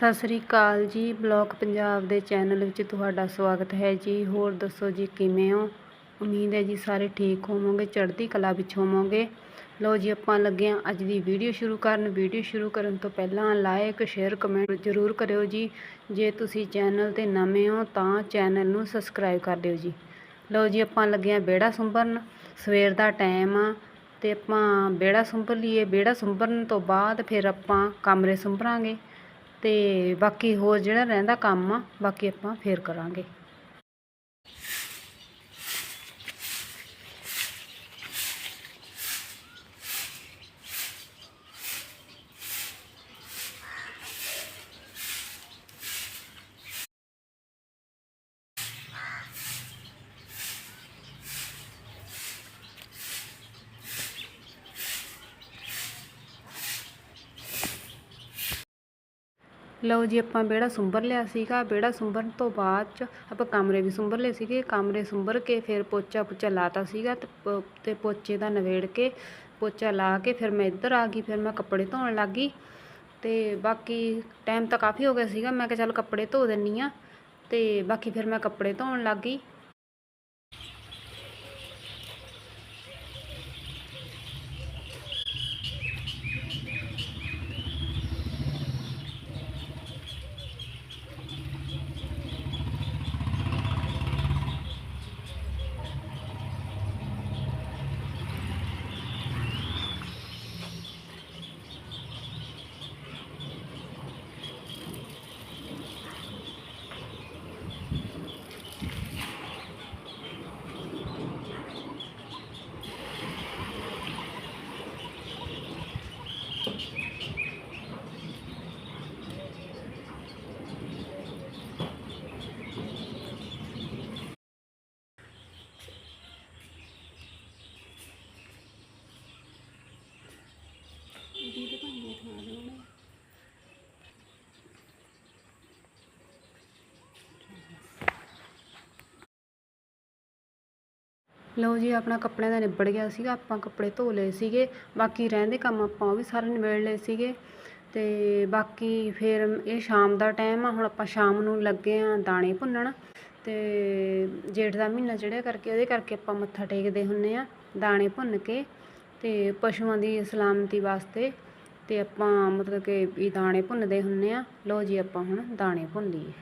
ਸਤਿ ਸ੍ਰੀ ਅਕਾਲ ਜੀ, ਬਲੌਗ ਪੰਜਾਬ ਦੇ ਚੈਨਲ ਵਿੱਚ ਤੁਹਾਡਾ ਸਵਾਗਤ ਹੈ ਜੀ। ਹੋਰ ਦੱਸੋ ਜੀ, ਕਿਵੇਂ ਹੋ? ਉਮੀਦ ਹੈ ਜੀ ਸਾਰੇ ਠੀਕ ਹੋਵੋਗੇ, ਚੜ੍ਹਦੀ ਕਲਾ ਵਿੱਚ ਹੋਵੋਗੇ। ਲਓ ਜੀ, ਆਪਾਂ ਲੱਗੇ ਹਾਂ ਅੱਜ ਦੀ ਵੀਡੀਓ ਸ਼ੁਰੂ ਕਰਨ। ਵੀਡੀਓ ਸ਼ੁਰੂ ਕਰਨ ਤੋਂ ਪਹਿਲਾਂ ਲਾਈਕ ਸ਼ੇਅਰ, ਕਮੈਂਟ ਜ਼ਰੂਰ ਕਰਿਓ ਜੀ। ਜੇ ਤੁਸੀਂ ਚੈਨਲ ਤੇ ਨਵੇਂ ਹੋ ਤਾਂ ਚੈਨਲ ਨੂੰ ਸਬਸਕ੍ਰਾਈਬ ਕਰ ਦਿਓ ਜੀ। ਲਓ ਜੀ, ਆਪਾਂ ਲੱਗੇ ਹਾਂ ਵਿਹੜਾ ਸੁੰਭਰਨ। ਸਵੇਰ ਦਾ ਟਾਈਮ ਆ ਤੇ ਆਪਾਂ ਬੇੜਾ ਸੁੰਭਰ ਲਈਏ। ਵਿਹੜਾ ਸੁੰਭਰਨ ਤੋਂ ਬਾਅਦ ਫਿਰ ਆਪਾਂ ਕਮਰੇ ਸੁੰਭਰਾਂਗੇ। ਅਤੇ ਬਾਕੀ ਹੋਰ ਜਿਹੜਾ ਰਹਿੰਦਾ ਕੰਮ ਆ ਬਾਕੀ ਆਪਾਂ ਫਿਰ ਕਰਾਂਗੇ। ਲਓ ਜੀ, ਆਪਾਂ ਵਿਹੜਾ ਸੁੰਬਰ ਲਿਆ ਸੀਗਾ। ਵਿਹੜਾ ਸੁੰਬਰਨ ਤੋਂ ਬਾਅਦ ਚ ਆਪਾਂ ਕਮਰੇ ਵੀ ਸੁੰਬਰ ਲਏ ਸੀਗੇ। ਕਮਰੇ ਸੁੰਬਰ ਕੇ ਫਿਰ ਪੋਚਾ ਪੁਚਾ ਲਾਤਾ ਸੀਗਾ ਤੇ ਪ- ਤੇ ਪੋਚੇ ਦਾ ਨਵੇੜ ਕੇ ਪੋਚਾ ਲਾ ਕੇ ਫਿਰ ਮੈਂ ਇੱਧਰ ਆ ਗਈ, ਫਿਰ ਮੈਂ ਕੱਪੜੇ ਧੋਣ ਲੱਗ ਗਈ ਤੇ ਬਾਕੀ ਟਾਈਮ ਤਾਂ ਕਾਫੀ ਹੋ ਗਿਆ ਸੀਗਾ। ਮੈਂ ਕਿਹਾ ਚੱਲ ਕੱਪੜੇ ਧੋ ਦਿੰਨੀ ਆ ਤੇ ਬਾਕੀ ਫਿਰ ਮੈਂ ਕੱਪੜੇ ਧੋਣ ਲੱਗ। ਗਈ ਲਓ ਜੀ, ਆਪਣਾ ਕੱਪੜਿਆਂ ਦਾ ਨਿਬੜ ਗਿਆ ਸੀਗਾ, ਆਪਾਂ ਕੱਪੜੇ ਧੋ ਲਏ ਸੀਗੇ, ਬਾਕੀ ਰਹਿੰਦੇ ਕੰਮ ਆਪਾਂ ਉਹ ਵੀ ਸਾਰੇ ਨਿਬੇੜ ਲਏ ਸੀਗੇ। ਤੇ ਬਾਕੀ ਫਿਰ ਇਹ ਸ਼ਾਮ ਦਾ ਟਾਈਮ ਆ, ਹੁਣ ਆਪਾਂ ਸ਼ਾਮ ਨੂੰ ਲੱਗੇ ਆ ਦਾਣੇ ਭੁੰਨਣ। ਤੇ ਜੇਠ ਦਾ ਮਹੀਨਾ ਚੜਿਆ ਕਰਕੇ, ਉਹਦੇ ਕਰਕੇ ਆਪਾਂ ਮੱਥਾ ਟੇਕਦੇ ਹੁੰਨੇ ਆ ਦਾਣੇ ਭੁੰਨ ਕੇ ਤੇ ਪਸ਼ੂਆਂ ਦੀ ਸਲਾਮਤੀ ਵਾਸਤੇ ਤੇ ਆਪਾਂ ਮਤਲਬ ਕਿ ਦਾਣੇ ਭੁੰਨਦੇ ਹੁੰਨੇ ਆ। ਲਓ ਜੀ, ਆਪਾਂ ਹੁਣ ਦਾਣੇ ਭੁੰਨ ਲਈਏ।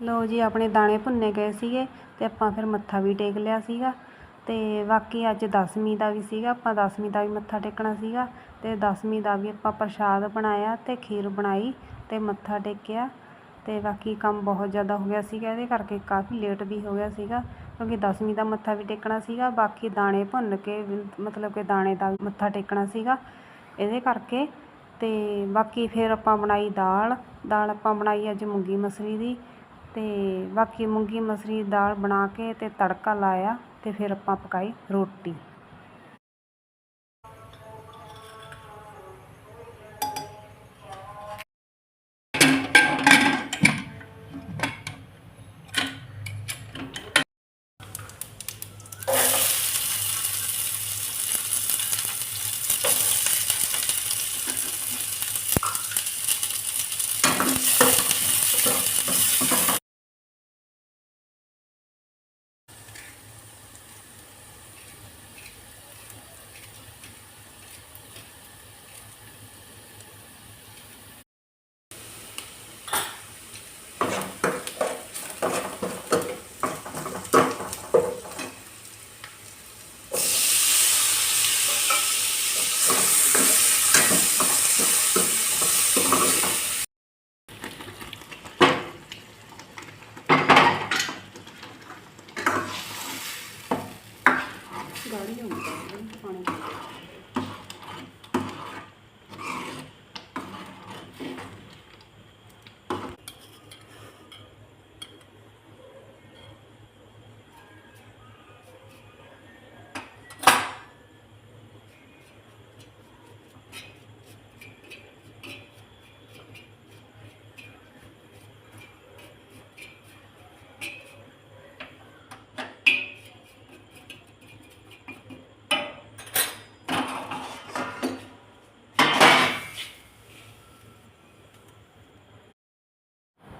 ਲਓ ਜੀ, ਆਪਣੇ ਦਾਣੇ ਭੁੰਨੇ ਗਏ ਸੀਗੇ ਤੇ ਆਪਾਂ ਫਿਰ ਮੱਥਾ ਵੀ ਟੇਕ ਲਿਆ ਸੀਗਾ ਤੇ ਬਾਕੀ ਅੱਜ ਦਸਵੀਂ ਦਾ ਵੀ ਸੀਗਾ, ਆਪਾਂ ਦਸਵੀਂ ਦਾ ਵੀ ਮੱਥਾ ਟੇਕਣਾ ਸੀਗਾ ਤੇ ਦਸਵੀਂ ਦਾ ਵੀ ਆਪਾਂ ਪ੍ਰਸ਼ਾਦ ਬਣਾਇਆ ਤੇ ਖੀਰ ਬਣਾਈ ਤੇ ਮੱਥਾ ਟੇਕਿਆ ਤੇ ਬਾਕੀ ਕੰਮ ਬਹੁਤ ਜ਼ਿਆਦਾ ਹੋ ਗਿਆ ਸੀਗਾ, ਇਹਦੇ ਕਰਕੇ ਕਾਫੀ ਲੇਟ ਵੀ ਹੋ ਗਿਆ ਸੀਗਾ ਕਿਉਂਕਿ ਦਸਵੀਂ ਦਾ ਮੱਥਾ ਵੀ ਟੇਕਣਾ ਸੀਗਾ, ਬਾਕੀ ਦਾਣੇ ਭੁੰਨ ਕੇ ਵੀ ਮਤਲਬ ਕਿ ਦਾਣੇ ਦਾ ਮੱਥਾ ਟੇਕਣਾ ਸੀਗਾ ਇਹਦੇ ਕਰਕੇ ਤੇ ਬਾਕੀ ਫਿਰ ਆਪਾਂ ਬਣਾਈ ਦਾਲ ਦਾਲ ਆਪਾਂ ਬਣਾਈ ਅੱਜ ਮੂੰਗੀ ਮਸਰੀ ਦੀ ਅਤੇ ਬਾਕੀ ਮੂੰਗੀ ਮਸਰੀ ਦਾਲ ਬਣਾ ਕੇ ਅਤੇ ਤੜਕਾ ਲਾਇਆ ਅਤੇ ਫਿਰ ਆਪਾਂ ਪਕਾਈ ਰੋਟੀ।